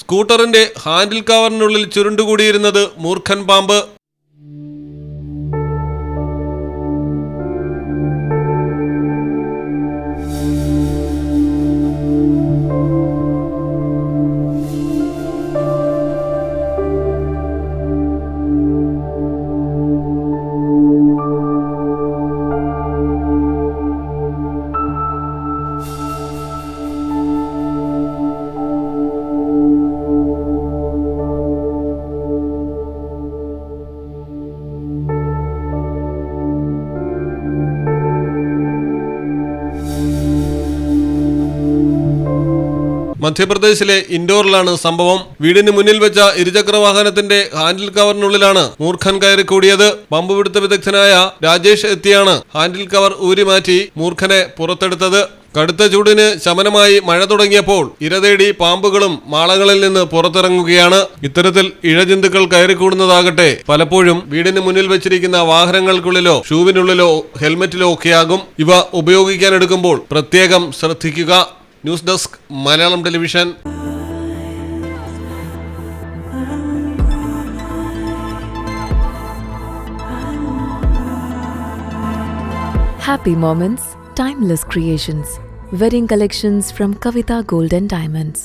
സ്കൂട്ടറിന്റെ handle കവറിനുള്ളിൽ ചുരുണ്ടുകൂടിയിരുന്നത് മൂർഖൻ പാമ്പ്. മധ്യപ്രദേശിലെ ഇൻഡോറിലാണ് സംഭവം. വീടിന് മുന്നിൽ വെച്ച ഇരുചക്ര വാഹനത്തിന്റെ ഹാൻഡിൽ കവറിനുള്ളിലാണ് മൂർഖൻ കയറി കൂടിയത്. പമ്പ് പിടുത്ത വിദഗ്ധനായ രാജേഷ് എത്തിയാണ് ഹാൻഡിൽ കവർ ഊരിമാറ്റി മൂർഖനെ പുറത്തെടുത്തത്. കടുത്ത ചൂടിന് ശമനമായി മഴ തുടങ്ങിയപ്പോൾ ഇരതേടി പാമ്പുകളും മാളങ്ങളിൽ നിന്ന് പുറത്തിറങ്ങുകയാണ്. ഇത്തരത്തിൽ ഇഴജന്തുക്കൾ കയറിക്കൂടുന്നതാകട്ടെ പലപ്പോഴും വീടിന് മുന്നിൽ വെച്ചിരിക്കുന്ന വാഹനങ്ങൾക്കുള്ളിലോ ഷൂവിനുള്ളിലോ ഹെൽമെറ്റിലോ ഒക്കെയാകും. ഇവ ഉപയോഗിക്കാൻ എടുക്കുമ്പോൾ പ്രത്യേകം ശ്രദ്ധിക്കുക. News desk Malayalam television moments, timeless creations. Wedding collections from Kavita Gold and Diamonds.